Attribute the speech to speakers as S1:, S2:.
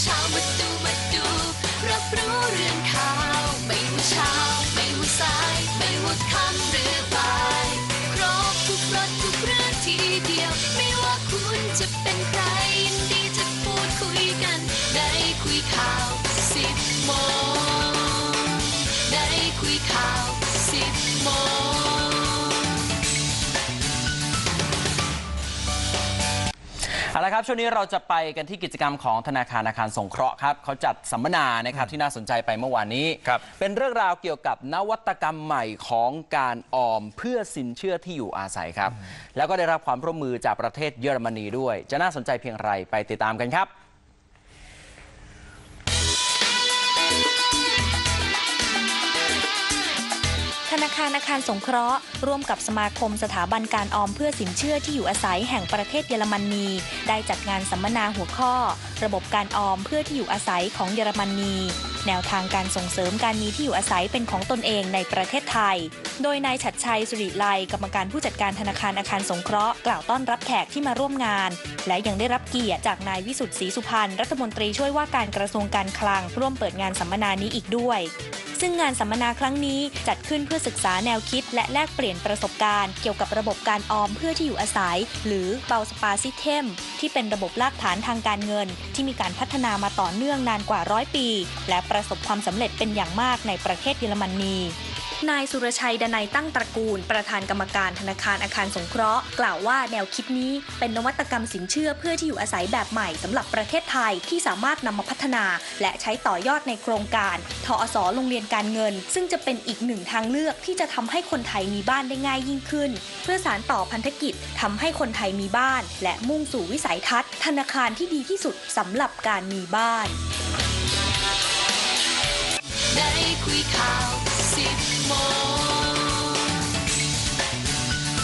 S1: เช้ามาดูมาดู รับรู้เรื่องข่าว ไม่ว่าเช้า ไม่ว่าสาย ไม่ว่าค่ำหรือบ่าย ครบทุกรสทุกเรื่องที
S2: เดี
S3: ยว ไม่ว่าคุณจะเป็น
S2: เอาละครับช่วงนี้เราจะไปกันที่กิจกรรมของธนาคารอาคารสงเคราะห์ครับเขาจัดสัมมนานะครับที่น่าสนใจไปเมื่อวานนี้
S4: ครับ
S2: เป็นเรื่องราวเกี่ยวกับนวัตกรรมใหม่ของการออมเพื่อสินเชื่อที่อยู่อาศัยครับ แล้วก็ได้รับความร่วมมือจากประเทศเยอรมนีด้วย จะน่าสนใจเพียงไรไปติดตามกันครับ
S5: ธนาคารอาคารสงเคราะห์ ร่วมกับสมาคมสถาบันการออมเพื่อสินเชื่อที่อยู่อาศัยแห่งประเทศเยอรมนีได้จัดงานสัมมนาหัวข้อ ระบบการออมเพื่อที่อยู่อาศัยของเยอรมนีแนวทางการส่งเสริมการมีที่อยู่อาศัยเป็นของตนเองในประเทศไทย โดยนายฉัดชัยสุริไลกรรมการผู้จัดการธนาคารอาคารสงเคราะห์กล่าวต้อนรับแขกที่มาร่วมงาน และยังได้รับเกียรติจากนายวิสุทธิ์ศรีสุพรรณรัฐมนตรีช่วยว่าการกระทรวงการคลัง ร่วมเปิดงานสัมมนานี้อีกด้วย ซึ่งงานสัมมนาครั้งนี้จัดขึ้นเพื่อศึกษาแนวคิด และแลกเปลี่ยนประสบการณ์ เกี่ยวกับระบบการออมเพื่อที่อยู่อาศัย หรือเบลสปาซิเทมที่เป็นระบบลากฐานทางการเงิน ที่มีการพัฒนามาต่อเนื่องนานกว่าร้อยปี และประสบความสำเร็จเป็นอย่างมากในประเทศเยอรมนี นายสุรชัยดนัยตั้งตระกูล ประธานกรรมการธนาคารอาคารสงเคราะห์ กล่าวว่าแนวคิดนี้เป็นนวัตกรรมสินเชื่อเพื่อที่อยู่อาศัยแบบใหม่สำหรับประเทศไทยที่สามารถนำมาพัฒนา และใช้ต่อยอดในโครงการทอสโรงเรียนการเงิน ซึ่งจะเป็นอีกหนึ่งทางเลือกที่จะทำให้คนไทยมีบ้านได้ง่ายยิ่งขึ้น เพื่อสารต่อพันธกิจทำให้คนไทยมีบ้าน และมุ่งสู่วิสัยทัศน์ ธนาคารที่ดีที่สุดสำหรับการมีบ้าน ได้คุยข่าว